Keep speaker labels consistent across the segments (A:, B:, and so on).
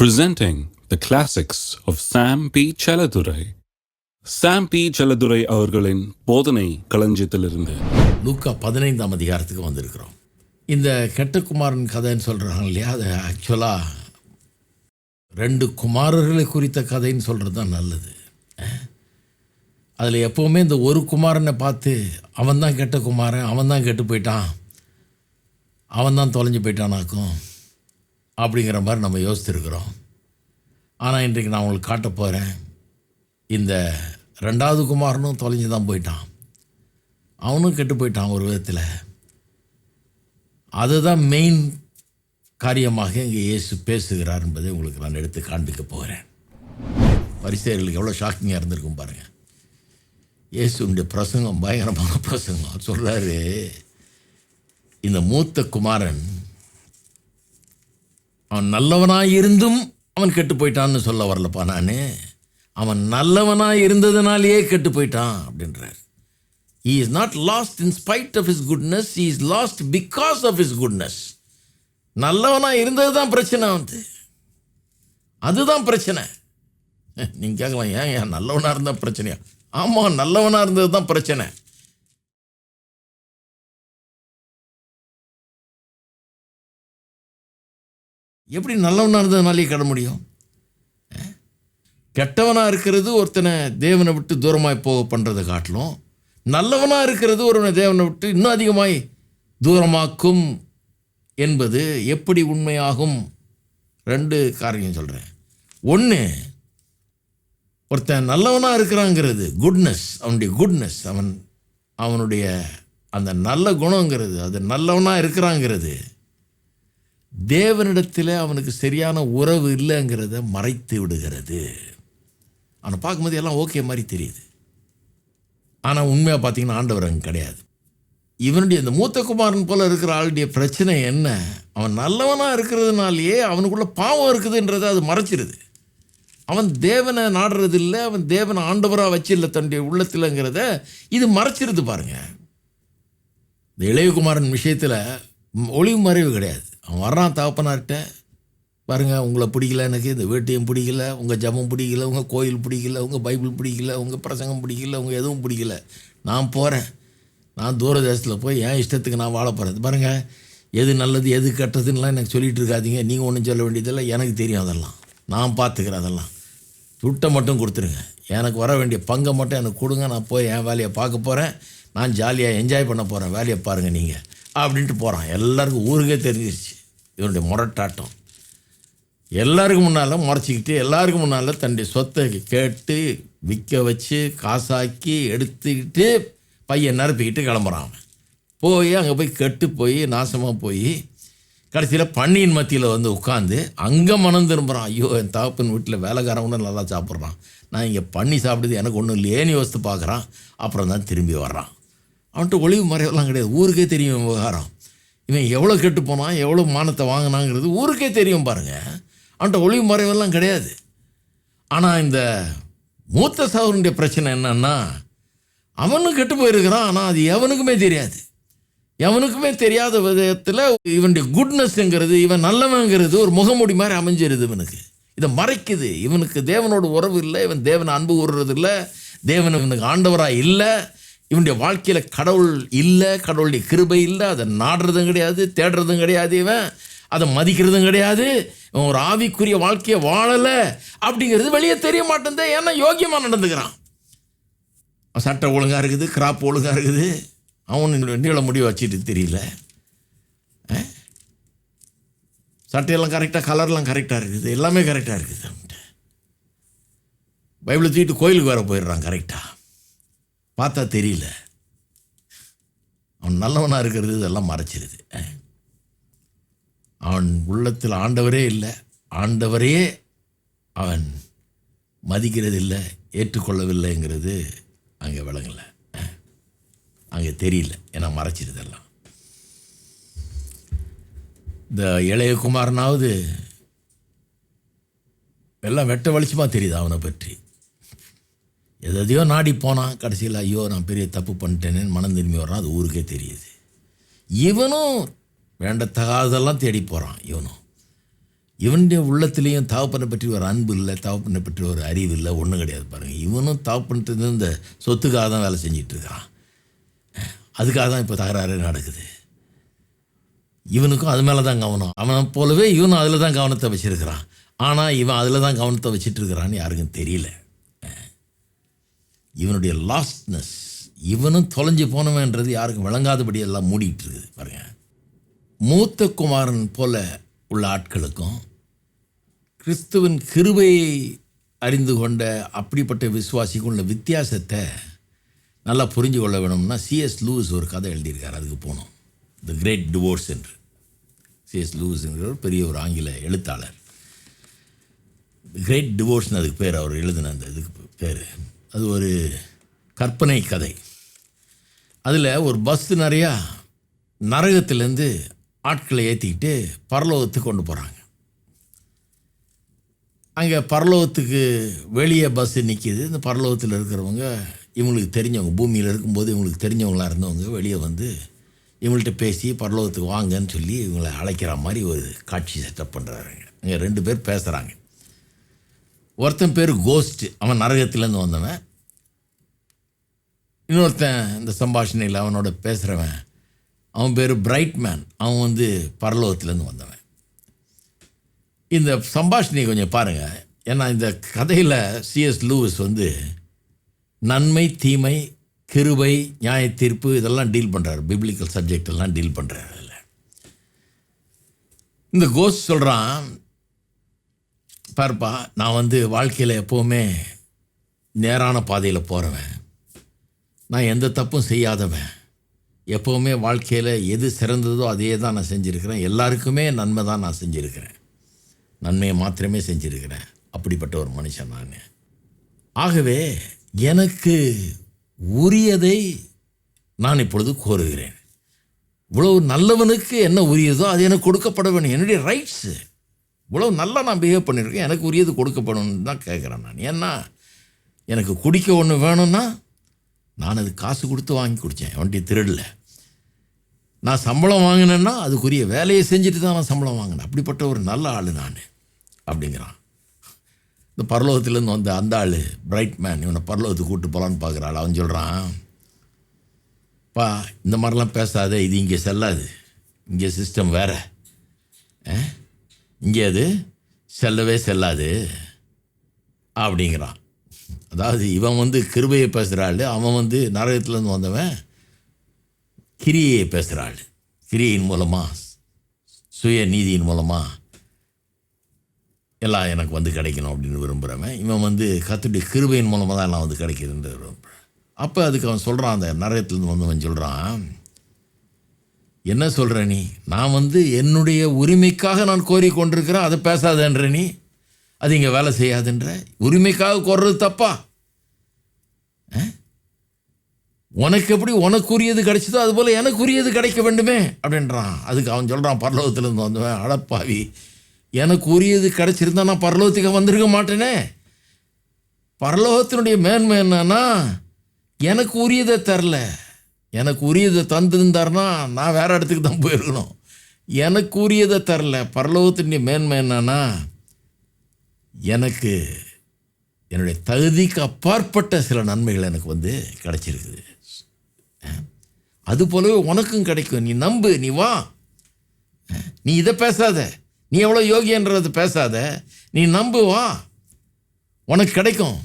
A: presenting the classics of Sam P. Chaladurai. Sam P Chelladurai அவர்களின் போதனை களஞ்சியத்திலிருந்து.
B: லூக்கா பதினைந்தாம் அதிகாரத்துக்கு வந்திருக்கிறோம். இந்த கெட்டகுமாரன் கதைன்னு சொல்கிறாங்க இல்லையா? அது ஆக்சுவலாக ரெண்டு குமாரர்களை குறித்த கதைன்னு சொல்கிறது தான் நல்லது அதில் எப்போவுமே இந்த ஒரு குமாரனை பார்த்து அவன் தான் கெட்ட குமாரன் அவன் தான் கெட்டு போயிட்டான் அவன் தான் தொலைஞ்சு போயிட்டானாக்கும் அப்படிங்கிற மாதிரி நம்ம யோசித்திருக்கிறோம். ஆனால் இன்றைக்கு நான் உங்களுக்கு காட்ட போகிறேன் இந்த ரெண்டாவது குமாரனும் தொலைஞ்சு தான் போயிட்டான். அவனும் கெட்டு போயிட்டான் ஒரு விதத்தில். அதுதான் மெயின் காரியமாக இங்கே இயேசு பேசுகிறார் என்பதை உங்களுக்கு நான் எடுத்து காண்பிக்க போகிறேன். பரிசேர்களுக்கு எவ்வளோ ஷாக்கிங்காக இருந்திருக்கும் பாருங்கள் இயேசுடைய பிரசங்கம் பயங்கரமான பிரசங்கம். சொல்கிறாரு இந்த மூத்த குமாரன் அவன் நல்லவனாக இருந்தும் அவன் கெட்டு போயிட்டான்னு சொல்ல வரலப்பா நான். அவன் நல்லவனாக இருந்ததுனாலேயே கெட்டு போயிட்டான் அப்படின்றார். He is not lost in spite of is goodness he is lost because of is goodness நல்லவனாக இருந்தது தான் பிரச்சனை வந்து அதுதான் பிரச்சனை. நீங்கள் கேட்கலாம் ஏன் ஏன் நல்லவனாக இருந்தால் பிரச்சனையா? ஆமாம் நல்லவனாக இருந்தது தான் பிரச்சனை. எப்படி நல்லவனாக இருந்ததுனாலே கட முடியும்? கெட்டவனாக இருக்கிறது ஒருத்தனை தேவனை விட்டு தூரமாய் போக பண்ணுறதை காட்டிலும் நல்லவனாக இருக்கிறது ஒருவனை தேவனை விட்டு இன்னும் அதிகமாய் தூரமாக்கும் என்பது எப்படி உண்மையாகும்? ரெண்டு காரியம் சொல்கிறேன் ஒன்று ஒருத்தன் நல்லவனாக இருக்கிறாங்கிறது குட்னஸ் அவனுடைய குட்னஸ் அவன் அவனுடைய அந்த நல்ல குணங்கிறது அது நல்லவனாக இருக்கிறாங்கிறது தேவனிடத்தில் அவனுக்கு சரியான உறவு இல்லைங்கிறத மறைத்து விடுகிறது. அவனை பார்க்கும்போது எல்லாம் ஓகே மாதிரி தெரியுது. ஆனால் உண்மையாக பார்த்தீங்கன்னா ஆண்டவர் அங்கே கிடையாது. இவனுடைய இந்த மூத்த குமாரன் போல் இருக்கிற ஆளுடைய பிரச்சனை என்ன? அவன் நல்லவனாக இருக்கிறதுனாலேயே அவனுக்குள்ள பாவம் இருக்குதுன்றதை அது மறைச்சிருது. அவன் தேவனை நாடுறது இல்லை அவன் தேவனை ஆண்டவராக வச்சில்ல தன்னுடைய உள்ளத்தில்ங்கிறத இது மறைச்சிருது பாருங்க. இந்த இளையகுமாரன் விஷயத்தில் ஒளிவு மறைவு கிடையாது. அவன் வர்றான் தகப்பனார்கிட்ட பாருங்கள் உங்களை பிடிக்கல எனக்கு இந்த வேட்டியம் பிடிக்கல உங்கள் ஜபம் பிடிக்கல உங்கள் கோயில் பிடிக்கல உங்கள் பைபிள் பிடிக்கல உங்கள் பிரசங்கம் பிடிக்கல உங்கள் எதுவும் பிடிக்கல. நான் போகிறேன் நான் தூர தேசத்தில் போய் என் இஷ்டத்துக்கு நான் வாழ போகிறேன் பாருங்கள் எது நல்லது எது கெட்டதுன்னெலாம் எனக்கு சொல்லிகிட்டு இருக்காதீங்க. நீங்கள் ஒன்றும் சொல்ல வேண்டியதில்லை. எனக்கு தெரியும் அதெல்லாம். நான் பார்த்துக்கிறேன் அதெல்லாம். துட்டை மட்டும் கொடுத்துருங்க. எனக்கு வர வேண்டிய பங்கை மட்டும் எனக்கு கொடுங்க. நான் போய் என் வேலையை பார்க்க போகிறேன் நான் ஜாலியாக என்ஜாய் பண்ண போகிறேன் வேலையை பாருங்கள் நீங்கள் அப்படின்ட்டு போகிறான் எல்லாருக்கும் ஊருக்கே தெரிஞ்சிருச்சு. இவனுடைய முரட்டாட்டம். எல்லாருக்கும் முன்னால் முறைச்சிக்கிட்டு எல்லாருக்கும் முன்னால் தன்னுடைய சொத்தை கேட்டு விற்க வச்சு காசாக்கி எடுத்துக்கிட்டு பையன் நிரப்பிக்கிட்டு கிளம்புறான் அவன். போய் அங்கே போய் கெட்டு போய் நாசமாக போய் கடைசியில் பன்னியின் மத்தியில் வந்து உட்காந்து அங்கே மனம் திரும்புகிறான் ஐயோ என் தகப்பன் வீட்டில் வேலைக்காரவனும் நல்லா சாப்பிட்றான். நான் இங்கே பண்ணி சாப்பிடுது எனக்கு ஒன்றும் இல்லையேன்னு யோசித்து பார்க்குறான். அப்புறம் தான் திரும்பி வர்றான். அவன்கிட்ட ஒளிவு மறைவெல்லாம் கிடையாது. ஊருக்கே தெரியும் விவகாரம். இவன் எவ்வளோ கெட்டு போனான் எவ்வளோ மானத்தை வாங்கினாங்கிறது ஊருக்கே தெரியும் பாருங்கள் அவன்கிட்ட ஒளிவு மறைவெல்லாம் கிடையாது. ஆனால் இந்த மூத்த சகோதரனுடைய பிரச்சனை என்னன்னா அவனும் கெட்டு போயிருக்கிறான் ஆனால் அது எவனுக்குமே தெரியாது. எவனுக்குமே தெரியாத விதத்தில் இவனுடைய குட்னஸ்ங்கிறது இவன் நல்லவங்கிறது ஒரு முகமூடி மாதிரி அமைஞ்சிருது இவனுக்கு. இதை மறைக்குது. இவனுக்கு தேவனோட உறவு இல்லை இவன் தேவனை அன்பு கூறுறது இல்லை தேவன் இவனுக்கு ஆண்டவராக இல்லை. இவனுடைய வாழ்க்கையில் கடவுள் இல்லை கடவுளுடைய கிருபை இல்லை அதை நாடுறதும் கிடையாது தேடுறதும் கிடையாது இவன். அதை மதிக்கிறதும் கிடையாது. இவன் ஒரு ஆவிக்குரிய வாழ்க்கையை வாழலை அப்படிங்கிறது வெளியே தெரிய மாட்டேன் ஏன்னா யோக்கியமாக நடந்துக்கிறான். சட்டை ஒழுங்காக இருக்குது கிராப் ஒழுங்காக இருக்குது. அவன் நீள முடிவு வச்சுட்டு தெரியல. சட்டையெல்லாம் கரெக்டாக கலர்லாம் கரெக்டாக இருக்குது. எல்லாமே கரெக்டாக இருக்குது அவன்கிட்ட. பைபிளை தூக்கிட்டு கோயிலுக்கு வேற போயிடுறான் கரெக்டாக பார்த்தா தெரியல. அவன் நல்லவனாக இருக்கிறது இதெல்லாம் மறைச்சிருது. அவன் உள்ளத்தில் ஆண்டவரே இல்லை. ஆண்டவரையே அவன் மதிக்கிறது இல்லை ஏற்றுக்கொள்ளவில்லைங்கிறது அங்கே விளங்கலை. அங்கே தெரியல ஏன்னா மறைச்சிருதெல்லாம். இந்த இளைய குமாரனாவது எல்லாம் வெட்ட வெளிச்சமாக தெரியுது அவனை பற்றி. எதையோ நாடி போனான் கடைசியில் ஐயோ நான் பெரிய தப்பு பண்ணிட்டேனேன்னு மனம் திரும்பி வர்றான். அது ஊருக்கே தெரியுது. இவனும் வேண்டத்தகாதெல்லாம் தேடி போகிறான் இவனும். இவனுடைய உள்ளத்துலேயும் தகப்பனை பற்றி ஒரு அன்பு இல்லை தகப்பனை பற்றி ஒரு அறிவு இல்லை ஒன்றும் கிடையாது பாருங்கள் இவனும் தகப்பன்ட்டு இந்த சொத்துக்காக தான் வேலை செஞ்சிட்ருக்கான். அதுக்காக தான் இப்போ தகராறு நடக்குது. இவனுக்கும் அது மேலே தான் கவனம். அவனை போலவே இவனும் அதில் தான் கவனத்தை வச்சுருக்கிறான். ஆனால் இவன் அதில் தான் கவனத்தை வச்சிட்டு இருக்கிறான்னு யாருக்கும் தெரியல. இவனுடைய லாஸ்ட்னஸ் இவனும் தொலைஞ்சு போனவன்றது யாருக்கும் விளங்காதபடி எல்லாம் மூடிட்டு இருக்குது பாருங்க. மூத்த குமாரன் போல உள்ள ஆட்களுக்கும் கிறிஸ்துவின் கிருபையை அறிந்து கொண்ட அப்படிப்பட்ட விசுவாசிக்கும் உள்ள வித்தியாசத்தை நல்லா புரிஞ்சு கொள்ள வேணும்னா சிஎஸ் லூஸ் ஒரு கதை எழுதியிருக்கார் அதுக்கு போனோம் த கிரேட் டிவோர்ஸ் என்று. சிஎஸ் லூஸ்ங்கிற ஒரு பெரிய ஒரு ஆங்கில எழுத்தாளர். கிரேட் டிவோர்ஸ்னு அதுக்கு பேர் அவர் எழுதின அந்த இதுக்கு பேர். அது ஒரு கற்பனை கதை. அதில் ஒரு பஸ் நிறையா நரகத்திலேருந்து ஆட்களை ஏற்றிக்கிட்டு பரலோகத்துக்கு கொண்டு போகிறாங்க அங்கே பரலோகத்துக்கு வெளியே பஸ்ஸு நிற்கிது இந்த பரலோகத்தில் இருக்கிறவங்க இவங்களுக்கு தெரிஞ்சவங்க பூமியில் இருக்கும்போது இவங்களுக்கு தெரிஞ்சவங்களாக இருந்தவங்க வெளியே வந்து இவங்கள்ட்ட பேசி பரலோகத்துக்கு வாங்கன்னு சொல்லி இவங்களை அழைக்கிற மாதிரி ஒரு காட்சி செட்டப் பண்ணுறாருங்க அங்கே ரெண்டு பேர் பேசுகிறாங்க ஒருத்தன் பேர் கோஸ்ட் அவன் நரகத்திலேருந்து வந்தவன். இன்னொருத்தன் இந்த சம்பாஷணையில் அவனோட பேசுகிறவன் அவன் பேர் பிரைட் மேன் அவன் வந்து பரலோகத்துலேருந்து வந்தவன். இந்த சம்பாஷணையை கொஞ்சம் பாருங்கள் ஏன்னா இந்த கதையில் சிஎஸ் லூவிஸ் வந்து நன்மை தீமை கிருபை நியாய தீர்ப்பு இதெல்லாம் டீல் பண்ணுறாரு பிப்ளிக்கல் சப்ஜெக்ட் எல்லாம் டீல் பண்ணுறாரு அதில். இந்த கோஸ்ட் சொல்கிறான் பாருப்பா நான் வந்து வாழ்க்கையில் எப்போவுமே நேரான பாதையில் போகிறவன் நான் எந்த தப்பும் செய்யாதவன். எப்போவுமே வாழ்க்கையில் எது சிறந்ததோ அதையே தான் நான் செஞ்சுருக்கிறேன். எல்லாருக்குமே நன்மை தான் நான் செஞ்சுருக்கிறேன். நன்மையை மாத்திரமே செஞ்சுருக்கிறேன். அப்படிப்பட்ட ஒரு மனுஷன் நான். ஆகவே எனக்கு உரியதை நான் இப்பொழுது கோருகிறேன். இவ்வளவு நல்லவனுக்கு என்ன உரியதோ அது எனக்கு கொடுக்கப்பட வேண்டும். என்னுடைய ரைட்ஸு இவ்வளோ நல்லா நான் பிஹேவ் பண்ணியிருக்கேன் எனக்கு உரியது கொடுக்கப்படணும்னு தான் கேட்குறேன் நான். ஏன்னா எனக்கு குடிக்க ஒன்று வேணும்னா நான் அது காசு கொடுத்து வாங்கி குடித்தேன் வண்டி திருடல. நான் சம்பளம் வாங்கினேன்னா அதுக்குரிய வேலையை செஞ்சுட்டு தான் நான் சம்பளம் வாங்கினேன். அப்படிப்பட்ட ஒரு நல்ல ஆள் நான். அப்படிங்கிறான். இந்த பரலோகத்துலேருந்து வந்த அந்த ஆள் பிரைட் மேன் இவனை பரலோகத்துக்கு கூப்பிட்டு போகலான்னு பார்க்குற ஆள். அவன் சொல்கிறான் பா இந்த மாதிரிலாம் பேசாத. இது இங்கே செல்லாது. இங்கே சிஸ்டம் வேற. இங்கே அது செல்லவே செல்லாது அப்படிங்கிறான். அதாவது இவன் வந்து கிருபையை பேசுகிற ஆள் அவன் வந்து நரகத்துலேருந்து வந்தவன் கிரியையை பேசுகிற ஆள். கிரியின் மூலமாக சுய நீதியின் மூலமாக எல்லாம் எனக்கு வந்து கிடைக்கணும் அப்படின்னு விரும்புகிறவன் இவன் வந்து கத்துடைய கிருபையின் மூலமாக தான் எல்லாம் வந்து கிடைக்கிறது விரும்புகிறேன் அப்போ அதுக்கு அவன் சொல்கிறான் அந்த நரகத்துலேருந்து வந்தவன் சொல்கிறான் என்ன சொல்கிற நீ? நான் வந்து என்னுடைய உரிமைக்காக நான் கோரி கொண்டிருக்கிறேன் அதை பேசாதன்ற நீ. அது இங்கே வேலை செய்யாதுன்ற. உரிமைக்காக கோர்றது தப்பா? உனக்கு எப்படி உனக்குரியது கிடைச்சதோ அதுபோல் எனக்குரியது கிடைக்க வேண்டுமே அப்படின்றான். அதுக்கு அவன் சொல்கிறான் பரலோகத்துலேருந்து வந்தவன். அடப்பாவி எனக்கு உரியது கிடைச்சிருந்தா நான் பரலோகத்துக்கு வந்திருக்க மாட்டேனே. பரலோகத்தினுடைய மேன்மை என்னன்னா எனக்கு உரியதை தரல. எனக்கு உரியதை தந்திருந்தார்னா நான் வேறு இடத்துக்கு தான் போயிருக்கணும். எனக்கு உரியதை தரல. பரலோகத்தினுடைய மேன்மை என்னன்னா எனக்கு என்னுடைய தகுதிக்கு அப்பாற்பட்ட சில நன்மைகள் எனக்கு வந்து கிடைச்சிருக்குது. அது போலவே உனக்கும் கிடைக்கும். நீ நம்பு நீ வா. நீ இதை பேசாத. நீ எவ்வளோ யோகியன்றதை பேசாத. நீ நம்பு வா. உனக்கு கிடைக்கும்.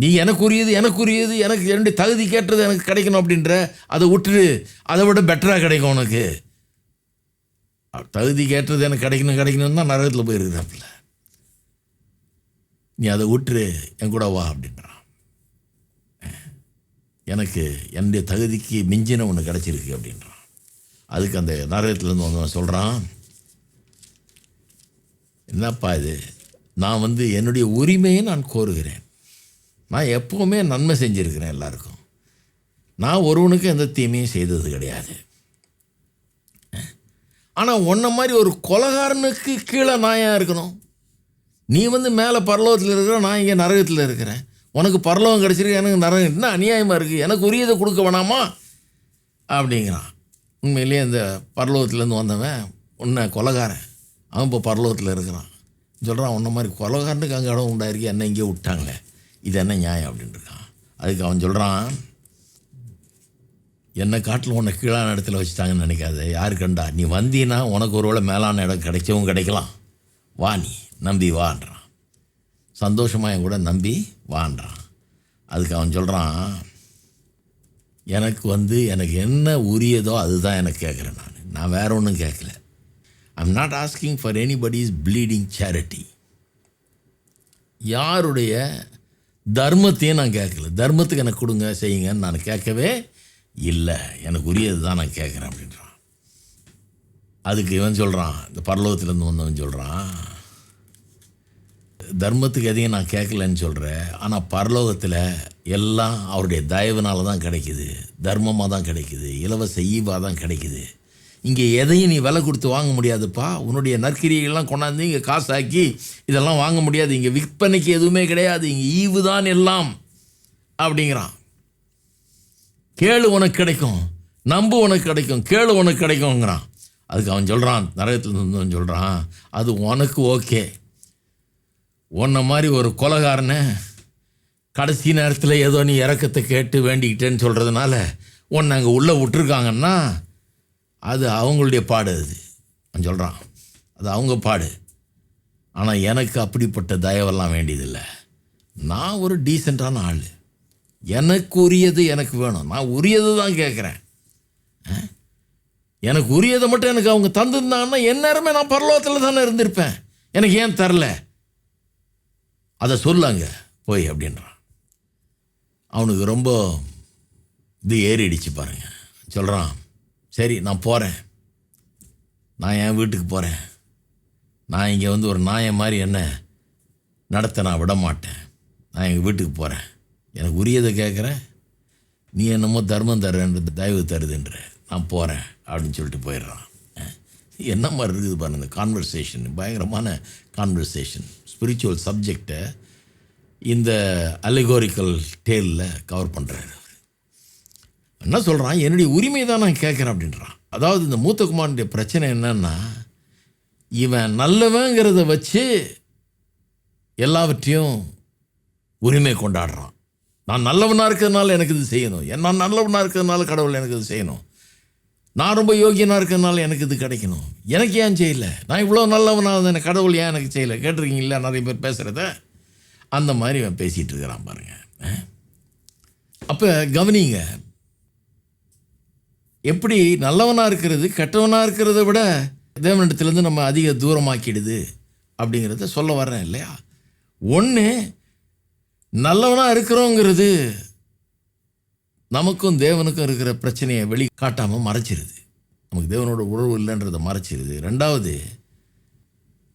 B: நீ எனக்குரியது எனக்குரியது எனக்கு என்னுடைய தகுதி கேட்டது எனக்கு கிடைக்கணும் அப்படின்ற அதை விட்டுரு. அதை விட பெட்டராக கிடைக்கும் உனக்கு. தகுதி கேட்டது எனக்கு கிடைக்கணும் கிடைக்கணும்னா நரகத்தில் போயிருக்கிறாப்புல. நீ அதை விட்டுரு என் கூட வா அப்படின்றான். எனக்கு என்னுடைய தகுதிக்கு மிஞ்சின ஒன்று கிடச்சிருக்கு அப்படின்றான். அதுக்கு அந்த நரகத்துலேருந்து வந்தவன் சொல்கிறான் என்னப்பா இது? நான் வந்து என்னுடைய உரிமையை நான் கோருகிறேன். நான் எப்போவுமே நன்மை செஞ்சுருக்கிறேன் எல்லாருக்கும். நான் ஒருவனுக்கு எந்த தீமையும் செய்தது கிடையாது. ஆனால் உன்ன மாதிரி ஒரு கொலகாரனுக்கு கீழே நான் ஏன் இருக்கணும்? நீ வந்து மேலே பரலோகத்தில் இருக்கிற நான் இங்கே நரகத்தில் இருக்கிறேன். உனக்கு பரலோகம் கிடச்சிருக்கு எனக்கு நரகம் என்ன அநியாயமாக இருக்குது எனக்கு உரியதை கொடுக்க வேணாமா? அப்படிங்கிறான். உண்மையிலேயே இந்த பரலோகத்துலேருந்து வந்தவன் உன்னை கொலகாரன். அவன் இப்போ பரலோகத்தில் இருக்கிறான். சொல்கிறான் உன்ன மாதிரி கொலகாரனுக்கு அங்கே இடம் உண்டாயிருக்கு. என்ன இங்கே விட்டாங்களே இது என்ன நியாயம் அப்படின்ட்டுருக்கான் இருக்கான். அதுக்கு அவன் சொல்கிறான் என்னை காட்டில் உன்னை கீழான இடத்துல வச்சுட்டாங்கன்னு நினைக்காத. யாரு கண்டா? நீ வந்தீன்னா உனக்கு ஒருவேளை மேலான இடம் கிடைக்கவும் கிடைக்கலாம். வா நீ நம்பி வான்றான். சந்தோஷமாக என் கூட நம்பி வான்றான். அதுக்கு அவன் சொல்கிறான் எனக்கு வந்து எனக்கு என்ன உரியதோ அதுதான் எனக்கு கேட்குறேன் நான். நான் வேற ஒன்றும் கேட்கல. I'm not asking for anybody is bleeding charity யாருடைய தர்மத்தையும் நான் கேட்கல. தர்மத்துக்கு எனக்கு கொடுங்க செய்யுங்கன்னு நான் கேட்கவே இல்லை. எனக்கு உரியது தான் நான் கேட்குறேன் அப்படின்றான். அதுக்கு இவன் சொல்கிறான் இந்த பரலோகத்துலேருந்து வந்தவன் சொல்கிறான் தர்மத்துக்கு எதையும் நான் கேட்கலன்னு சொல்கிறேன் ஆனால் பரலோகத்தில் எல்லாம் அவருடைய தயவுனால தான் கிடைக்குது தர்மமாக தான் கிடைக்குது இலவச ஈவாக தான் கிடைக்குது. இங்கே எதையும் நீ விலை கொடுத்து வாங்க முடியாதுப்பா. உன்னுடைய நற்கிரியெல்லாம் கொண்டாந்து இங்கே காசாக்கி இதெல்லாம் வாங்க முடியாது. இங்கே விற்பனைக்கு எதுவுமே கிடையாது. இங்கே ஈவு தான் எல்லாம் அப்படிங்கிறான். கேளு உனக்கு கிடைக்கும். நம்பு உனக்கு கிடைக்கும். கேளு உனக்கு கிடைக்குங்கிறான் அதுக்கு அவன் சொல்கிறான் நரகத்தில் இருந்தவன் சொல்கிறான் அது உனக்கு ஓகே. உன்னை மாதிரி ஒரு கொலகாரனை கடைசி நேரத்தில் ஏதோ நீ இறக்கத்தை கேட்டு வேண்டிக்கிட்டேன்னு சொல்கிறதுனால உன்னை அங்கே உள்ளே விட்டுருக்காங்கன்னா அது அவங்களுடைய பாடு அது. நான் சொல்கிறான் அது அவங்க பாடு. ஆனால் எனக்கு அப்படிப்பட்ட தயவெல்லாம் வேண்டியதில்லை. நான் ஒரு டீசெண்டான ஆள். எனக்கு உரியது எனக்கு வேணும். நான் உரியது தான் கேட்குறேன் எனக்கு உரியதை மட்டும் எனக்கு அவங்க தந்திருந்தாங்கன்னா எந்நேரமே நான் பரலோகத்தில் தானே இருந்திருப்பேன். எனக்கு ஏன் தரல? அதை சொல்லாங்க போய் அப்படின்றான். அவனுக்கு ரொம்ப இது ஏறிடுச்சு பாருங்க. சொல்கிறான் சரி நான் போகிறேன் நான் என் வீட்டுக்கு போகிறேன் நான் இங்கே வந்து ஒரு நாயை மாதிரி என்ன நடத்த நான் விட மாட்டேன். நான் எங்கள் வீட்டுக்கு போகிறேன் எனக்கு உரியதை கேட்குறேன் நீ என்னமோ தர்மம் தர்றேன்ற தயவு தருதுன்ற நான் போகிறேன் அப்படின்னு சொல்லிட்டு போயிடுறான். என்ன மாதிரி இருக்குது பாருங்க இந்த கான்வர்சேஷன் பயங்கரமான கான்வர்சேஷன் ஸ்பிரிச்சுவல் சப்ஜெக்டை இந்த அலிகோரிக்கல் டேலில் கவர் பண்ணுறாரு என்ன சொல்கிறான் என்னுடைய உரிமை தான் நான் கேட்குறேன் அப்படின்றான். அதாவது இந்த மூத்த குமாரனுடைய பிரச்சனை என்னன்னா இவன் நல்லவங்கிறத வச்சு எல்லாவற்றையும் உரிமை கொண்டாடுறான். நான் நல்லவனாக இருக்கிறதுனால எனக்கு இது செய்யணும். என் நான் நல்லவனாக இருக்கிறதுனால கடவுள் எனக்கு இது செய்யணும். நான் ரொம்ப யோகியனாக இருக்கிறதுனால எனக்கு இது கிடைக்கணும். எனக்கு ஏன் செய்யலை? நான் இவ்வளோ நல்லவனாக இருந்தேன் கடவுள் ஏன் எனக்கு செய்யலை? கேட்டிருக்கீங்களா நிறைய பேர் பேசுகிறத அந்த மாதிரி அவன் பேசிகிட்டு இருக்கிறான் பாருங்கள் அப்போ கவனிங்க எப்படி நல்லவனாக இருக்கிறது கெட்டவனாக இருக்கிறத விட தேவனிடத்துலேருந்து நம்ம அதிக தூரமாக்கிடுது அப்படிங்கிறத சொல்ல வர்றேன் இல்லையா? ஒன்று நல்லவனாக இருக்கிறோங்கிறது நமக்கும் தேவனுக்கும் இருக்கிற பிரச்சனையை வெளி காட்டாமல் மறைச்சிருது. நமக்கு தேவனோட உறவு இல்லைன்றதை மறைச்சிருது. ரெண்டாவது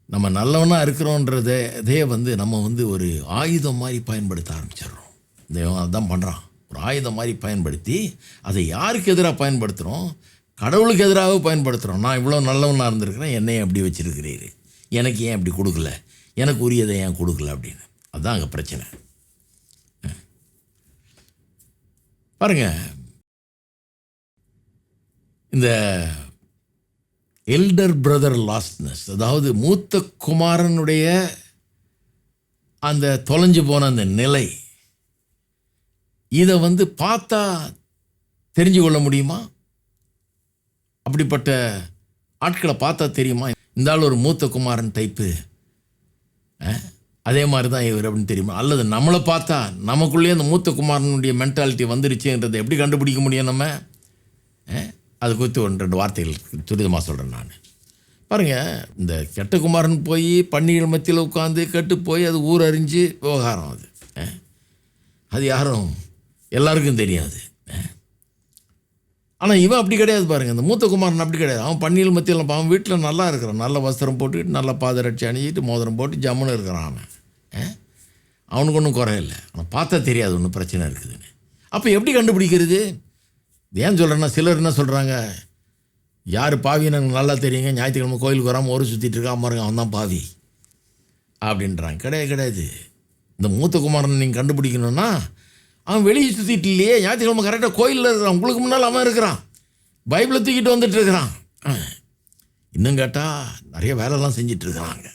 B: நம்ம நல்லவனாக இருக்கிறோன்றதே இதே வந்து நம்ம வந்து ஒரு ஆயுதம் மாதிரி பயன்படுத்த ஆரம்பிச்சிடுறோம். தேவன் அதான் பண்ணுறான் ஒரு ஆயுதம் மாதிரி பயன்படுத்தி அதை யாருக்கு எதிராக பயன்படுத்துகிறோம் கடவுளுக்கு எதிராக பயன்படுத்துகிறோம் நான் இவ்வளோ நல்லவனாக இருந்திருக்கிறேன். என்னையும் அப்படி வச்சுருக்கிறீரு. எனக்கு ஏன் அப்படி கொடுக்கல? எனக்கு உரியதை ஏன் கொடுக்கல அப்படின்னு. அதுதான் அங்கே பிரச்சனை. பாருங்க. இந்த எல்டர் பிரதர் லாஸ்ட்னஸ் அதாவது மூத்த குமாரனுடைய அந்த தொலைஞ்சு போன அந்த நிலை இதை வந்து பார்த்தா தெரிஞ்சு கொள்ள முடியுமா? அப்படிப்பட்ட ஆட்களை பார்த்தா தெரியுமா? இந்த ஆள் ஒரு மூத்த குமாரன் டைப்பு அதே மாதிரி தான் இவர் அப்படின்னு தெரியுமா? அல்லது நம்மளை பார்த்தா நமக்குள்ளேயே அந்த மூத்த குமாரனுடைய மென்டாலிட்டி வந்துருச்சுன்றதை எப்படி கண்டுபிடிக்க முடியும் நம்ம? அது குறித்து ஒன்று ரெண்டு வார்த்தைகள் துரிதமாக சொல்கிறேன் நான். பாருங்கள் இந்த கெட்ட குமாரன் போய் பன்னிகள் மத்தியில் உட்காந்து கெட்டு போய் அது ஊர் அறிஞ்சு விவகாரம் அது. அது யாரும் எல்லாருக்கும் தெரியாது. ஆனால் இவன் அப்படி கிடையாது பாருங்கள் இந்த மூத்த குமாரன் அப்படி கிடையாது. அவன் பன்னியில் மத்தியில் அவன் வீட்டில் நல்லா இருக்கிறான். நல்ல வஸ்திரம் போட்டுக்கிட்டு நல்ல பாதரட்சி அணிஞ்சிட்டு மோதிரம் போட்டு ஜம்முன்னு இருக்கிறான் அவன். அவனுக்கு ஒன்றும் குறை இல்லை. பார்த்தா தெரியாது ஒன்றும் பிரச்சனை இருக்குதுன்னு. அப்போ எப்படி கண்டுபிடிக்கிறது? ஏன் சொல்கிறேன்னா சிலர் என்ன சொல்கிறாங்க யார் பாவின்னு எனக்கு நல்லா தெரியுங்க. ஞாயிற்றுக்கிழமை கோயிலுக்கு வராமல் ஒரு சுற்றிட்டு இருக்கா பாருங்க அவன் தான் பாவி. அப்படின்றாங்க. கிடையாது கிடையாது. இந்த மூத்த குமாரன் நீங்கள் கண்டுபிடிக்கணும்னா அவன் வெளியே சுற்றிட்டு இல்லையே. ஞாயிற்றுக்கிழமை கரெக்டாக கோயிலில் இருக்கிறான். உங்களுக்கு முன்னால் அவன் இருக்கிறான். பைபிளை தூக்கிட்டு வந்துட்டு இருக்கிறான். இன்னும் கேட்டால் நிறைய வேலைலாம் செஞ்சிட்டு இருக்கிறாங்க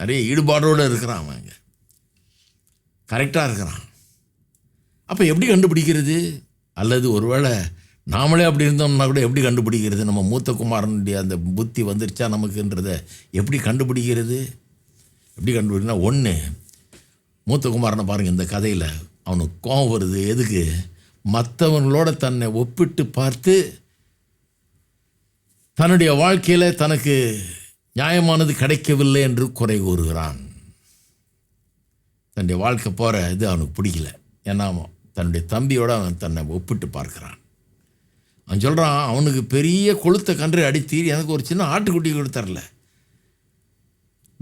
B: நிறைய ஈடுபாடோடு இருக்கிறான் அவங்க கரெக்டாக இருக்கிறான். அப்போ எப்படி கண்டுபிடிக்கிறது? அல்லது ஒருவேளை நாமளே அப்படி இருந்தோம்னா கூட எப்படி கண்டுபிடிக்கிறது? நம்ம மூத்த குமாரனுடைய அந்த புத்தி வந்துருச்சா நமக்குன்றதை எப்படி கண்டுபிடிக்கிறது? எப்படி கண்டுபிடிக்கனா ஒன்று மூத்த குமாரனை பாருங்கள் இந்த கதையில். அவனுக்கு கோபம் வருது. எதுக்கு? மற்றவங்களோட தன்னை ஒப்பிட்டு பார்த்து தன்னுடைய வாழ்க்கையில் தனக்கு நியாயமானது கிடைக்கவில்லை என்று குறை கூறுகிறான். தன்னுடைய வாழ்க்கை போகிற இது அவனுக்கு பிடிக்கல. ஏன்னா தன்னுடைய தம்பியோட அவன் தன்னை ஒப்பிட்டு பார்க்குறான். அவன் சொல்கிறான் அவனுக்கு பெரிய கொளுத்த கன்று அடித்தீர். எனக்கு ஒரு சின்ன ஆட்டுக்குட்டி கொடுத்தரல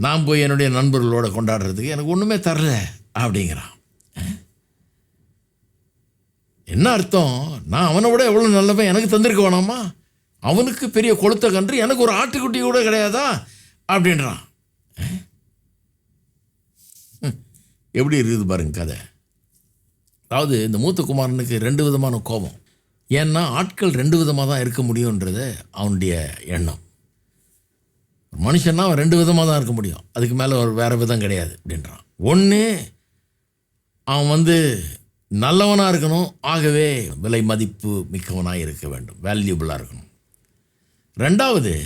B: நான் போய் என்னுடைய நண்பர்களோட கொண்டாடுறதுக்கு எனக்கு ஒன்றுமே தரல அப்படிங்கிறான். என்ன அர்த்தம்? நான் அவனை விட எவ்வளோ நல்லவன் எனக்கு தந்திருக்க வேணாமா? அவனுக்கு பெரிய கொளுத்த கன்று எனக்கு ஒரு ஆட்டுக்குட்டி கூட கிடையாதா? அப்படின்றான். எப்படி இருக்குது பாருங்க கதை. அதாவது இந்த மூத்த குமாரனுக்கு ரெண்டு விதமான கோபம். ஏன்னா ஆட்கள் ரெண்டு விதமாக தான் இருக்க முடியுன்றது அவனுடைய எண்ணம். மனுஷன்னா அவன் ரெண்டு விதமாக தான் இருக்க முடியும். அதுக்கு மேலே ஒரு வேறு விதம் கிடையாது அப்படின்றான். ஒன்று அவன் வந்து நல்லவனாக இருக்கணும் ஆகவே விலை மதிப்பு மிக்கவனாக இருக்க வேண்டும். வேல்யூபிளாக இருக்கணும். ரெண்டாவது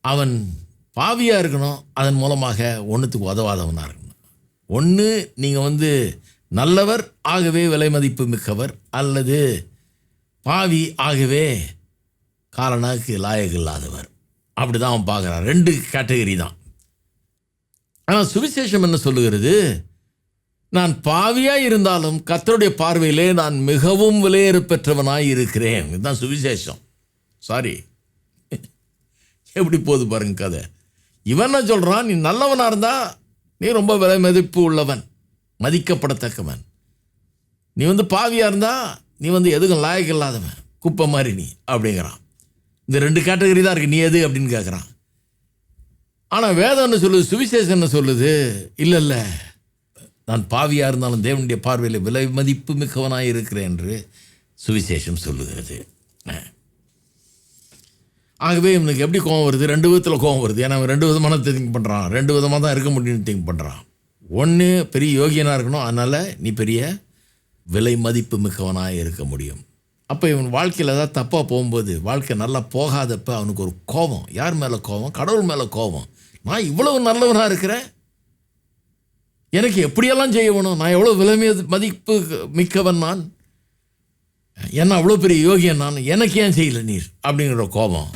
B: அவன் பாவியாக இருக்கணும் அதன் மூலமாக ஒன்றுத்துக்கு உதவாதவனாக இருக்கணும். ஒன்று நீங்கள் வந்து நல்லவர் ஆகவே விலை மதிப்பு மிக்கவர் அல்லது பாவி ஆகவே காலனாக்கு லாயக்கு இல்லாதவர். அப்படி தான் அவன் பார்க்குறான். ரெண்டு கேட்டகரி தான். ஆனால் சுவிசேஷம் என்ன சொல்லுகிறது? நான் பாவியாக இருந்தாலும் கத்தருடைய பார்வையிலே நான் மிகவும் விலையேறு பெற்றவனாக இருக்கிறேன். இதுதான் சுவிசேஷம். சாரி எப்படி போகுது பாருங்க கதை. இவன் என்ன சொல்கிறான் நீ நல்லவனாக இருந்தால் நீ ரொம்ப விலை மதிப்பு உள்ளவன். மதிக்கப்படத்தக்கவன். நீ வந்து பாவியாக இருந்தால் நீ வந்து எதுக்கும் லாயக்கு இல்லாதவன். குப்பை மாதிரி நீ அப்படிங்கிறான். இந்த ரெண்டு கேட்டகரி தான் இருக்கு. நீ எது அப்படின்னு கேட்குறான் ஆனால் வேதம் என்ன சொல்லுது? சுவிசேஷம் என்ன சொல்லுது? இல்லை இல்லை. நான் பாவியாக இருந்தாலும் தேவனுடைய பார்வையில் விலை மதிப்பு மிக்கவனாக இருக்கிறேன் என்று சுவிசேஷம் சொல்லுகிறது. ஆகவே இவனுக்கு எப்படி கோவம் வருது? ரெண்டு விதத்தில் கோவம் வருது. ஏன்னா ரெண்டு விதமான திங்க் பண்ணுறான் ரெண்டு விதமாக தான் இருக்க முடியும்னு திங்க் பண்ணுறான் ஒன்று பெரிய யோகியனாக இருக்கணும். அதனால் நீ பெரிய விலை மதிப்பு மிக்கவனாக இருக்க முடியும். அப்போ இவன் வாழ்க்கையில் ஏதாவது தப்பாக போகும்போது வாழ்க்கை நல்லா போகாதப்ப அவனுக்கு ஒரு கோபம். யார் மேலே கோபம்? கடவுள் மேலே கோபம். நான் இவ்வளவு நல்லவனாக இருக்கிறேன்? எனக்கு எப்படியெல்லாம் செய்யணும் நான் எவ்வளோ விலை மதிப்பு மிக்கவன் நான்? என்ன அவ்வளோ பெரிய யோகியன் நான்? எனக்கு ஏன் செய்யல நீர்? அப்படிங்கிற கோபம்.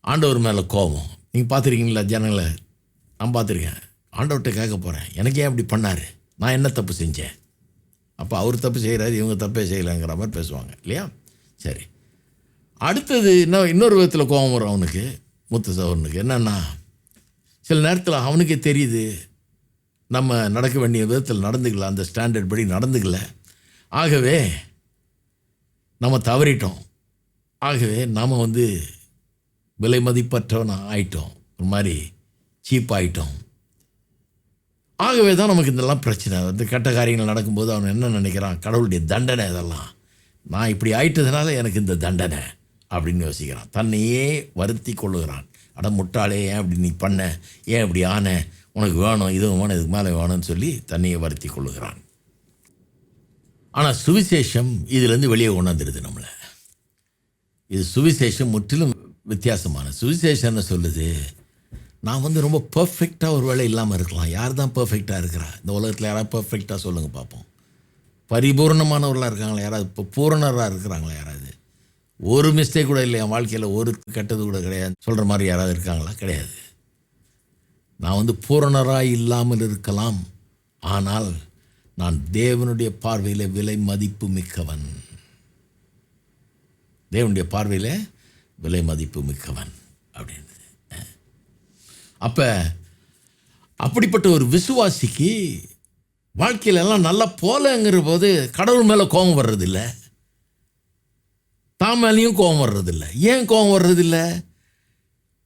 B: ஆண்டவர் மேலே கோபம். நீங்கள் பார்த்துருக்கீங்களா ஜனங்களை? நான் பார்த்துருக்கேன். ஆண்டவர்கிட்ட கேட்க போகிறேன் எனக்கு ஏன் இப்படி பண்ணார்? நான் என்ன தப்பு செஞ்சேன்? அப்போ அவர் தப்பு செய்கிறாரு இவங்க தப்பே செய்யலைங்கிற மாதிரி பேசுவாங்க. இல்லையா? சரி. அடுத்தது இன்னும் இன்னொரு விதத்தில் கோபம் வரும் அவனுக்கு மூத்த சகோதரனுக்கு. என்னென்னா சில நேரத்தில் அவனுக்கே தெரியுது நம்ம நடக்க வேண்டிய விதத்தில் நடந்துக்கல அந்த ஸ்டாண்டர்ட் படி நடந்துக்கல. ஆகவே நம்ம தவறிட்டோம். ஆகவே நாம் வந்து விலை மதிப்பற்றவன் ஆயிட்டோம். ஒரு மாதிரி சீப் ஆகிட்டோம் ஆகவே தான் நமக்கு இதெல்லாம் பிரச்சனை. வந்து கெட்ட காரியங்கள் நடக்கும்போது அவன் என்ன நினைக்கிறான்? கடவுளுடைய தண்டனை இதெல்லாம் நான் இப்படி ஆயிட்டதுனால எனக்கு இந்த தண்டனை அப்படின்னு யோசிக்கிறான். தன்னையே வருத்தி கொள்ளுகிறான். அட முட்டாளே ஏன் அப்படி நீ பண்ண? ஏன் இப்படி ஆன? உனக்கு வேணும் இதுவும் வேணும் இதுக்கு மேலே வேணும்னு சொல்லி தன்னையே வருத்தி கொள்ளுகிறான். ஆனால் சுவிசேஷம் இதுலேருந்து வெளியே கொண்டாந்துருது நம்மளை. இது சுவிசேஷம் முற்றிலும் வித்தியாசமான. சுவிசேஷம்னு என்ன சொல்லுது நான் வந்து ரொம்ப பர்ஃபெக்டாக ஒரு வேலை இல்லாமல் இருக்கலாம். யார் தான் பர்ஃபெக்டாக இருக்கிறா? இந்த உலகத்தில் யாராவது பர்ஃபெக்டாக சொல்லுங்கள் பார்ப்போம் பரிபூர்ணமானவர்களாக இருக்காங்களா? யாராவது இப்போ பூரணராக இருக்கிறாங்களா யாராவது? ஒரு மிஸ்டேக் கூட இல்லை என் வாழ்க்கையில் ஒரு கெட்டது கூட கிடையாது. சொல்கிற மாதிரி யாராவது இருக்காங்களா? கிடையாது. நான் வந்து பூரணராக இல்லாமல் இருக்கலாம். ஆனால் நான் தேவனுடைய பார்வையில் விலை மதிப்பு மிக்கவன். தேவனுடைய பார்வையில் விலை மதிப்பு மிக்கவன். அப்படின்னு. அப்போ அப்படிப்பட்ட ஒரு விசுவாசிக்கு வாழ்க்கையில எல்லாம் நல்லா போலங்கிற போது கடவுள் மேலே கோபம் வர்றதில்ல. தான் மேலேயும் கோபம் வர்றதில்ல. ஏன் கோபம் வர்றதில்ல?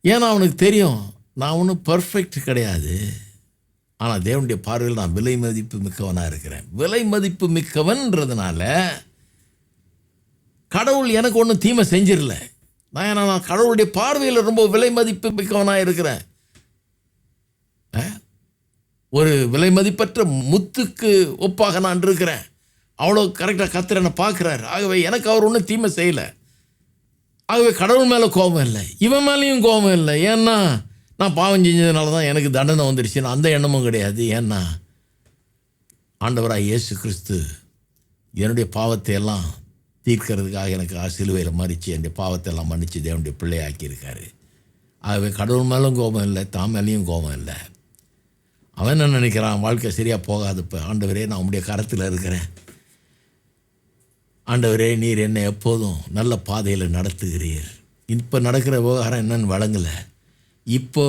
B: ஏன்னா அவனுக்கு தெரியும் நான் ஒன்றும் பர்ஃபெக்ட் கிடையாது. ஆனால் தேவனுடைய பார்வையில் நான் விலை மதிப்பு மிக்கவனாக இருக்கிறேன். விலை மதிப்பு மிக்கவன்றதுனால கடவுள் எனக்கு ஒன்றும் தீமை செஞ்சிடல. நான் ஏன்னா நான் கடவுளுடைய பார்வையில் ரொம்ப விலை மதிப்பு மிக்கவனாக இருக்கிறேன். ஒரு விலை மதிப்பற்ற முத்துக்கு ஒப்பாக நான் இருக்கிறேன் அவ்வளோ கரெக்டாக கத்திர என்னை பார்க்குறாரு. ஆகவே எனக்கு அவர் ஒன்றும் தீமை செய்யலை. ஆகவே கடவுள் மேலே கோபம் இல்லை. இவன் மேலேயும் கோபம் இல்லை. ஏன்னா நான் பாவம் செஞ்சதுனால தான் எனக்கு தண்டனை வந்துடுச்சுன்னு அந்த எண்ணமும் கிடையாது. ஏன்னா ஆண்டவராக இயேசு கிறிஸ்து என்னுடைய பாவத்தை எல்லாம் தீர்க்கிறதுக்காக எனக்கு சிலுவையில் மறித்து என்னுடைய பாவத்தை எல்லாம் மன்னித்து தேவனுடைய பிள்ளையாக்கியிருக்காரு. ஆகவே கடவுள் மேலும் கோபம் இல்லை தான் மேலேயும் கோபம் இல்லை. அவன் என்ன நினைக்கிறான்? வாழ்க்கை சரியாக போகாது இப்போ. ஆண்டவரே நான் உங்களுடைய கரத்தில் இருக்கிறேன். ஆண்டவரே நீர் என்னை எப்போதும் நல்ல பாதையில் நடத்துகிறீர். இப்போ நடக்கிற விவகாரம் என்னன்னு விளங்கலை இப்போ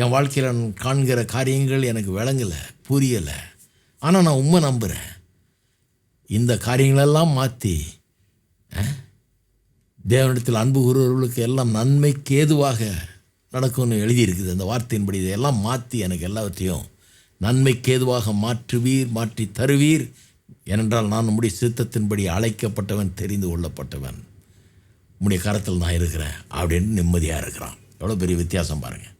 B: என் வாழ்க்கையில் நான் காண்கிற காரியங்கள் எனக்கு விளங்கலை புரியலை. ஆனால் நான் உண்மை நம்புகிறேன் இந்த காரியங்களெல்லாம் மாற்றி தேவனிடத்தில் அன்பு கூறுவர்களுக்கு எல்லாம் நன்மைக்கு ஏதுவாக நடக்கும்னு எழுதியிருக்குது. அந்த வார்த்தையின்படி இதையெல்லாம் மாற்றி எனக்கு எல்லாவற்றையும் நன்மைக்கு ஏதுவாக மாற்றுவீர் மாற்றி தருவீர். ஏனென்றால் நான் உம்முடைய சித்தத்தின்படி அழைக்கப்பட்டவன் தெரிந்து கொள்ளப்பட்டவன். உம்முடைய கரத்தில் நான் இருக்கிறேன் அப்படின்னு நிம்மதியாக இருக்கிறான். எவ்வளோ பெரிய வித்தியாசம் பாருங்கள்